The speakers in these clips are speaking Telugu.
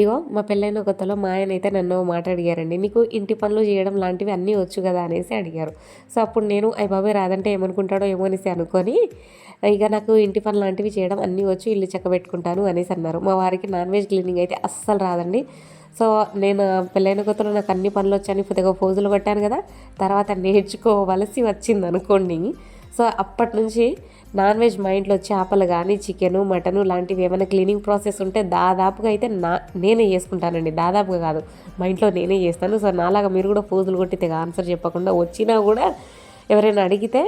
ఇగో మా పెళ్ళైన కొత్తలో మా ఆయన అయితే నన్ను మాట అడిగారండి నీకు ఇంటి పనులు చేయడం లాంటివి అన్నీ వచ్చు కదా అనేసి అడిగారు. సో అప్పుడు నేను అయ్య బాబాయ్ రాదంటే ఏమనుకుంటాడో ఏమో అనేసి అనుకొని ఇక నాకు ఇంటి పనులు లాంటివి చేయడం అన్నీ వచ్చు ఇల్లు చక్కబెట్టుకుంటాను అనేసి అన్నారు. మా వారికి నాన్ వెజ్ క్లీనింగ్ అయితే అస్సలు రాదండి. సో నేను పెళ్ళైన కొత్తలో నాకు అన్ని పనులు వచ్చాయని కొద్దిగా ఫోజులు కొట్టాను కదా తర్వాత నేర్చుకోవలసి వచ్చింది అనుకోండి సో అప్పటి నుంచి నాన్ వెజ్ మా ఇంట్లో చేపలు కానీ చికెను మటను లాంటివి ఏమైనా క్లీనింగ్ ప్రాసెస్ ఉంటే దాదాపుగా అయితే నా నేనే చేసుకుంటానండి. దాదాపుగా కాదు. మా ఇంట్లో నేనే చేస్తాను. సో నాలాగా మీరు కూడా ఫోజులు కొట్టితే ఆన్సర్ చెప్పకుండా వచ్చినా కూడా ఎవరైనా అడిగితే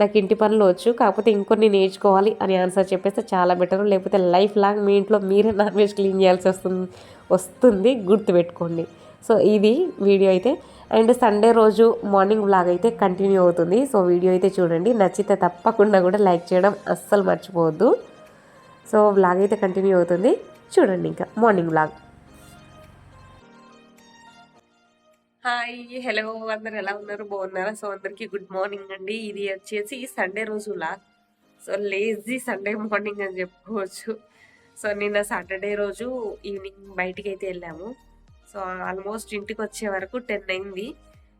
నాకు ఇంటి పనులు వచ్చు. కాకపోతే ఇంకొన్ని నేర్చుకోవాలి అని ఆన్సర్ చెప్పేస్తే చాలా బెటర్ లేకపోతే లైఫ్ లాంగ్ మీ ఇంట్లో మీరే నాన్ వెజ్ క్లీన్ చేయాల్సి వస్తుంది వస్తుంది. గుర్తుపెట్టుకోండి. సో ఇది వీడియో అయితే. అండ్ సండే రోజు మార్నింగ్ వ్లాగ్ అయితే కంటిన్యూ అవుతుంది. సో వీడియో అయితే చూడండి. నచ్చితే తప్పకుండా కూడా లైక్ చేయడం అస్సలు మర్చిపోవద్దు. సో వ్లాగ్ అయితే కంటిన్యూ అవుతుంది. చూడండి ఇంకా మార్నింగ్ వ్లాగ్. హాయ్ హలో అందరు ఎలా ఉన్నారు? బాగున్నారా? సో అందరికీ గుడ్ మార్నింగ్ అండి. ఇది వచ్చేసి సండే రోజు vlog. So lazy Sunday morning అని చెప్పుకోవచ్చు. సో నిన్న సాటర్డే రోజు ఈవినింగ్ బయటికి అయితే వెళ్ళాము. సో ఆల్మోస్ట్ ఇంటికి వచ్చే వరకు టెన్ అయింది.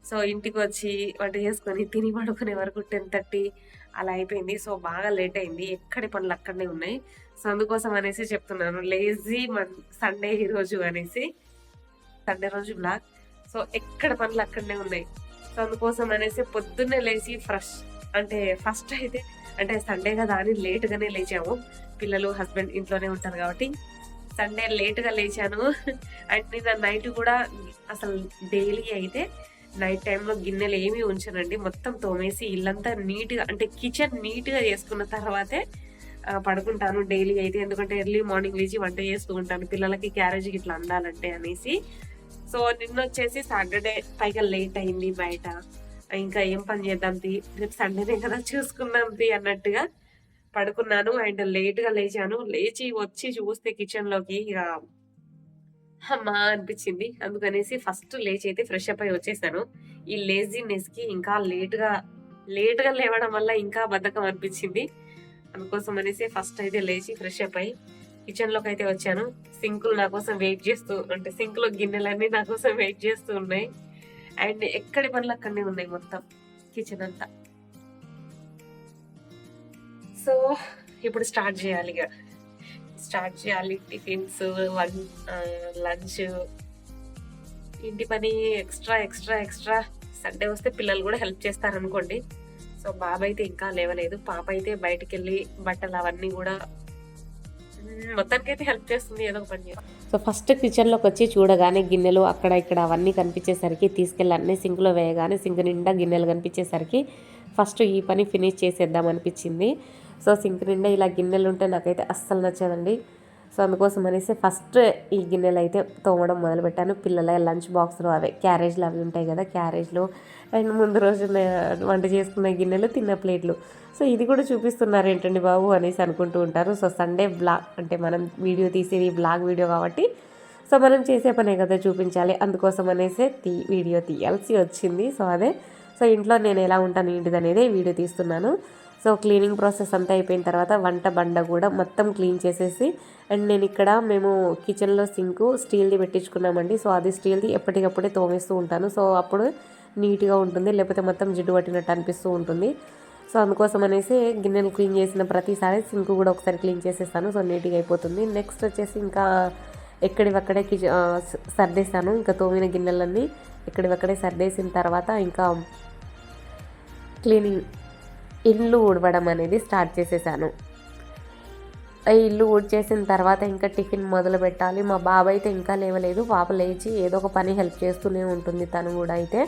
సో ఇంటికి వచ్చి వంట చేసుకొని తిని పడుకునే వరకు టెన్ థర్టీ అలా అయిపోయింది. సో బాగా లేట్ అయింది. ఎక్కడి పనులు అక్కడనే ఉన్నాయి. సో అందుకోసం అనేసి చెప్తున్నాను. లేజీ మన్ సండే ఈ రోజు అనేసి సండే రోజు బ్లాక్ సో ఎక్కడ పనులు అక్కడనే ఉన్నాయి. సో అందుకోసం అనేసి పొద్దున్నే లేచి ఫ్రెష్ అంటే ఫస్ట్ అయితే అంటే సండే కదా అని లేట్గానే లేచాము. పిల్లలు హస్బెండ్ ఇంట్లోనే ఉంటారు కాబట్టి సండే లేట్గా లేచాను. అండ్ నిన్న నైట్ కూడా అసలు డైలీ అయితే నైట్ టైంలో గిన్నెలు ఏమీ ఉంచనండి. మొత్తం తోమేసి ఇల్లంతా నీట్గా అంటే కిచెన్ నీట్గా చేసుకున్న తర్వాతే పడుకుంటాను డైలీ అయితే. ఎందుకంటే ఎర్లీ మార్నింగ్ లేచి వంట చేస్తూ ఉంటాను. పిల్లలకి క్యారేజీకి ఇట్లా అందాలంటే అనేసి. సో నిన్న వచ్చేసి సాటర్డే పైగా లేట్ అయింది బయట. ఇంకా ఏం పని చేద్దాం తి? రేపు సండేనే కదా చూసుకుందాం తి అన్నట్టుగా పడుకున్నాను అండ్ లేట్గా లేచాను. లేచి వచ్చి చూస్తే కిచెన్లోకి ఇక అమ్మా అనిపించింది. అందుకనేసి ఫస్ట్ లేచి అయితే ఫ్రెష్ అప్ అయి వచ్చేసాను. ఈ లేజినెస్కి ఇంకా లేట్గా లేట్గా లేవడం వల్ల ఇంకా బద్ధకం అనిపించింది. అందుకోసం అనేసి ఫస్ట్ అయితే లేచి ఫ్రెష్ అప్ అయి కిచెన్లోకి అయితే వచ్చాను. సింకులు నా కోసం వెయిట్ చేస్తూ అంటే సింక్లో గిన్నెలన్నీ నా కోసం వెయిట్ చేస్తూ ఉన్నాయి. అండ్ ఎక్కడి పనులు అక్కడనే ఉన్నాయి మొత్తం కిచెన్ అంతా. సో ఇప్పుడు స్టార్ట్ చేయాలి ఇక. స్టార్ట్ చేయాలి టిఫిన్స్ వన్ లంచ్. ఇంటి పని ఎక్స్ట్రా ఎక్స్ట్రా ఎక్స్ట్రా. సండే వస్తే పిల్లలు కూడా హెల్ప్ చేస్తారు అనుకోండి సో బాబు అయితే ఇంకా లేవలేదు. పాప అయితే బయటికి వెళ్ళి బట్టలు అవన్నీ కూడా మొత్తానికి అయితే హెల్ప్ చేస్తుంది ఏదో ఒక పని. సో ఫస్ట్ కిచెన్లోకి వచ్చి చూడగానే గిన్నెలు అక్కడ ఇక్కడ అవన్నీ కనిపించేసరికి తీసుకెళ్ళి అన్నీ సింక్లో వేయగానే సింక్ నిండా గిన్నెలు కనిపించేసరికి ఫస్ట్ ఈ పని ఫినిష్ చేసేద్దాం అనిపించింది. సో సింక్ నిండా ఇలా గిన్నెలు ఉంటే నాకైతే అస్సలు నచ్చదండి. సో అందుకోసం అనేసి ఫస్ట్ ఈ గిన్నెలు అయితే తోమడం మొదలుపెట్టాను. పిల్లల లంచ్ బాక్స్లో అవే క్యారేజ్లు అవి ఉంటాయి కదా క్యారేజ్లు. అండ్ ముందు రోజు వంట చేసుకున్న గిన్నెలు తిన్న ప్లేట్లు. సో ఇది కూడా చూపిస్తున్నారు ఏంటండి బాబు అనేసి అనుకుంటూ ఉంటారు. సో సండే బ్లాగ్ అంటే మనం వీడియో తీసేది బ్లాగ్ వీడియో కాబట్టి సో మనం చేసే పనే కదా చూపించాలి. అందుకోసం అనేసి తీ వీడియో తీయాల్సి వచ్చింది. సో అదే సో ఇంట్లో నేను ఎలా ఉంటాను ఏంటిది అనేది వీడియో తీస్తున్నాను. సో క్లీనింగ్ ప్రాసెస్ అంతా అయిపోయిన తర్వాత వంట బండ కూడా మొత్తం క్లీన్ చేసేసి అండ్ నేను ఇక్కడ మేము కిచెన్లో సింక్ స్టీల్ది పెట్టించుకున్నామండి. సో అది స్టీల్ది ఎప్పటికప్పుడే తోమేస్తూ ఉంటాను. సో అప్పుడు నీట్గా ఉంటుంది లేకపోతే మొత్తం జిడ్డు పట్టినట్టు అనిపిస్తూ ఉంటుంది. సో అందుకోసం అనేసి గిన్నెలు క్లీన్ చేసిన ప్రతిసారి సింక్ కూడా ఒకసారి క్లీన్ చేసేస్తాను. సో నీట్గా అయిపోతుంది. నెక్స్ట్ వచ్చేసి ఇంకా ఎక్కడివక్కడే కిచెన్ సర్దేశాను. ఇంకా తోమిన గిన్నెలన్నీ ఎక్కడివక్కడే సర్దేసిన తర్వాత ఇంకా క్లీనింగ్ ఇల్లు ఊడవడం అనేది స్టార్ట్ చేసేసాను. ఇల్లు ఊడ్చేసిన తర్వాత ఇంకా టిఫిన్ మొదలు పెట్టాలి. మా బాబు అయితే ఇంకా లేవలేదు. పాప లేచి ఏదో ఒక పని హెల్ప్ చేస్తూనే ఉంటుంది తను కూడా అయితే.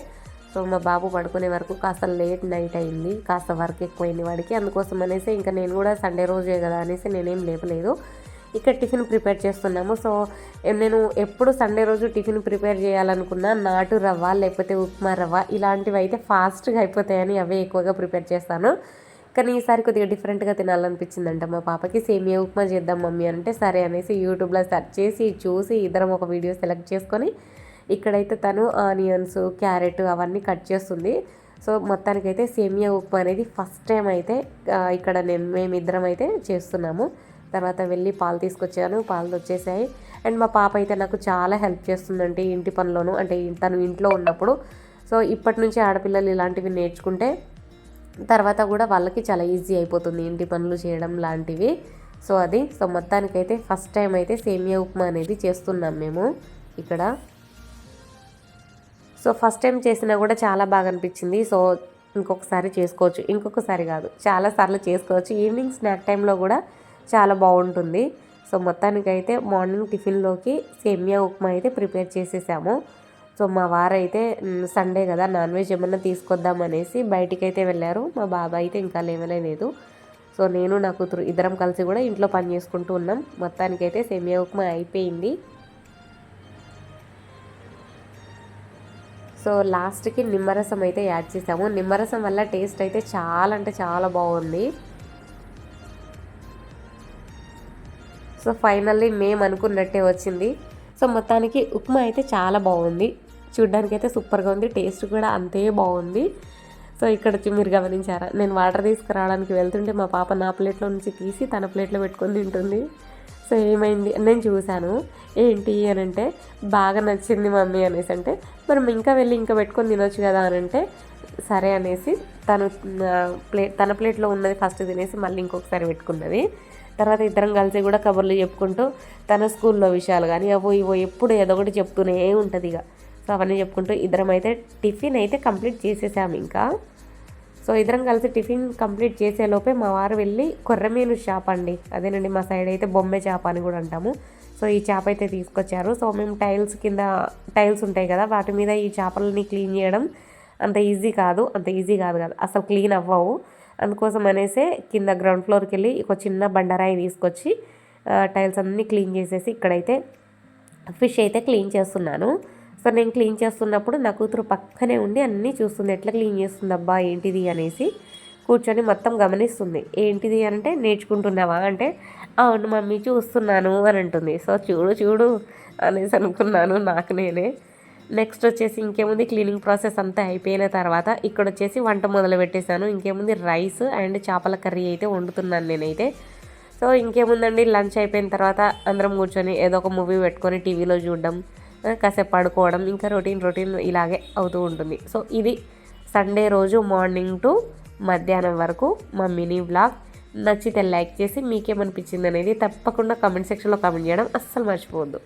సో మా బాబు పడుకునే వరకు కాస్త లేట్ నైట్ అయింది. కాస్త వర్క్ ఎక్కువైంది వాడికి. అందుకోసం అనేసి ఇంకా నేను కూడా సండే రోజే కదా అనేసి నేనేం లేపలేదు. ఇక్కడ టిఫిన్ ప్రిపేర్ చేస్తున్నాము. సో నేను ఎప్పుడు సండే రోజు టిఫిన్ ప్రిపేర్ చేయాలనుకున్నా నాటు రవ్వ లేకపోతే ఉప్మా రవ్వ ఇలాంటివి అయితే ఫాస్ట్గా అయిపోతాయని అవే ఎక్కువగా ప్రిపేర్ చేస్తాను. కానీ ఈసారి కొద్దిగా డిఫరెంట్గా తినాలనిపించిందంట మా పాపకి. సేమియా ఉప్మా చేద్దాం మమ్మీ అంటే సరే అనేసి యూట్యూబ్లో సెర్చ్ చేసి చూసి ఇద్దరం ఒక వీడియో సెలెక్ట్ చేసుకొని ఇక్కడైతే తను ఆనియన్స్ క్యారెట్ అవన్నీ కట్ చేస్తుంది. సో మొత్తానికైతే సేమియా ఉప్మా అనేది ఫస్ట్ టైం అయితే ఇక్కడ నేను మేమిద్దరం అయితే చేస్తున్నాము. తర్వాత వెళ్ళి పాలు తీసుకొచ్చాను. పాలు వచ్చేసాయి. అండ్ మా పాప అయితే నాకు చాలా హెల్ప్ చేస్తుందంటే ఇంటి పనిలోను. అంటే తను ఇంట్లో ఉన్నప్పుడు. సో ఇప్పటి నుంచి ఆడపిల్లలు ఇలాంటివి నేర్చుకుంటే తర్వాత కూడా వాళ్ళకి చాలా ఈజీ అయిపోతుంది ఇంటి పనులు చేయడం లాంటివి. సో అది. సో మొత్తానికైతే ఫస్ట్ టైం అయితే సేమియా ఉప్మా అనేది చేస్తున్నాం మేము ఇక్కడ. సో ఫస్ట్ టైం చేసినా కూడా చాలా బాగా అనిపించింది. సో ఇంకొకసారి చేసుకోవచ్చు. ఇంకొకసారి కాదు. చాలాసార్లు చేసుకోవచ్చు. ఈవినింగ్ స్నాక్ టైంలో కూడా చాలా బాగుంటుంది. సో మొత్తానికైతే మార్నింగ్ టిఫిన్లోకి సేమియా ఉప్మా అయితే ప్రిపేర్ చేసేసాము. సో మా వారైతే సండే కదా నాన్ వెజ్ ఏమన్నా తీసుకొద్దాం అనేసి బయటికి అయితే వెళ్ళారు. మా బాబాయ్ అయితే ఇంకా లేవలేదు సో నేను నా కూతురు ఇద్దరం కలిసి కూడా ఇంట్లో పని చేసుకుంటూ ఉన్నాం. మొత్తానికైతే సేమియా ఉప్మా అయిపోయింది. సో లాస్ట్కి నిమ్మరసం అయితే యాడ్ చేసాము. నిమ్మరసం వల్ల టేస్ట్ అయితే చాలా అంటే చాలా బాగుంది. సో ఫైనల్లీ మేము అనుకున్నట్టే వచ్చింది. సో మొత్తానికి ఉప్మా అయితే చాలా బాగుంది. చూడ్డానికి అయితే సూపర్గా ఉంది. టేస్ట్ కూడా అంతే బాగుంది. సో ఇక్కడ వచ్చి మీరు గమనించారా? నేను వాటర్ తీసుకురావడానికి వెళ్తుంటే మా పాప నా ప్లేట్లో నుంచి తీసి తన ప్లేట్లో పెట్టుకొని తింటుంది. సో ఏమైంది? నేను చూశాను. ఏంటి అని అంటే బాగా నచ్చింది మమ్మీ అనేసి అంటే మనం ఇంకా వెళ్ళి ఇంకా పెట్టుకొని తినొచ్చు కదా అని అంటే సరే అనేసి తను ప్లేట్ తన ప్లేట్లో ఉన్నది ఫస్ట్ తినేసి మళ్ళీ ఇంకొకసారి పెట్టుకున్నది. తర్వాత ఇద్దరం కలిసి కూడా కబుర్లు చెప్పుకుంటూ తన స్కూల్లో విషయాలు కానీ అవో ఇవో ఎప్పుడు ఏదో ఒకటి చెప్తూనే ఉంటుంది ఇక సో అవన్నీ చెప్పుకుంటూ ఇద్దరం అయితే టిఫిన్ అయితే కంప్లీట్ చేసేసాము ఇంకా. సో ఇద్దరం కలిసి టిఫిన్ కంప్లీట్ చేసేలోపే మా వారు వెళ్ళి కొర్రమీను షాప్ అండి. అదేనండి మా సైడ్ అయితే బొమ్మే చేప అని కూడా అంటాము. సో ఈ చేప అయితే తీసుకొచ్చారు. సో మేము టైల్స్ కింద టైల్స్ ఉంటాయి కదా వాటి మీద ఈ చేపలని క్లీన్ చేయడం అంత ఈజీ కాదు అంత ఈజీ కాదు కదా. అసలు క్లీన్ అవ్వవు. అందుకోసం అనేసి కింద గ్రౌండ్ ఫ్లోర్కి వెళ్ళి ఒక చిన్న బండరాయి తీసుకొచ్చి టైల్స్ అన్నీ క్లీన్ చేసేసి ఇక్కడైతే ఫిష్ అయితే క్లీన్ చేస్తున్నాను. సో నేను క్లీన్ చేస్తున్నప్పుడు నా కూతురు పక్కనే ఉండి అన్నీ చూస్తుంది ఎట్లా క్లీన్ చేస్తుంది అబ్బా ఏంటిది? అనేసి కూర్చొని మొత్తం గమనిస్తుంది. ఏంటిది? అంటే నేర్చుకుంటున్నావా? అంటే అవును మమ్మీ చూస్తున్నాను అని అంటుంది. సో చూడు చూడు అనేసి అనుకున్నాను నాకు నేనే. నెక్స్ట్ వచ్చేసి ఇంకేముంది? క్లీనింగ్ ప్రాసెస్ అంతా అయిపోయిన తర్వాత ఇక్కడ వచ్చేసి వంట మొదలు పెట్టేశాను. ఇంకేముంది? రైస్ అండ్ చేపల కర్రీ అయితే వండుతున్నాను నేనైతే. సో ఇంకేముందండి? లంచ్ అయిపోయిన తర్వాత అందరం కూర్చొని ఏదో ఒక మూవీ పెట్టుకొని టీవీలో చూడడం కాసేపు పడుకోవడం ఇంకా రొటీన్ రొటీన్ ఇలాగే అవుతూ ఉంటుంది. సో ఇది సండే రోజు మార్నింగ్ టు మధ్యాహ్నం వరకు మా మినీ బ్లాగ్ నచ్చితే లైక్ చేసి మీకేమనిపించింది అనేది తప్పకుండా కామెంట్ సెక్షన్లో కామెంట్ చేయడం అస్సలు మర్చిపోవద్దు.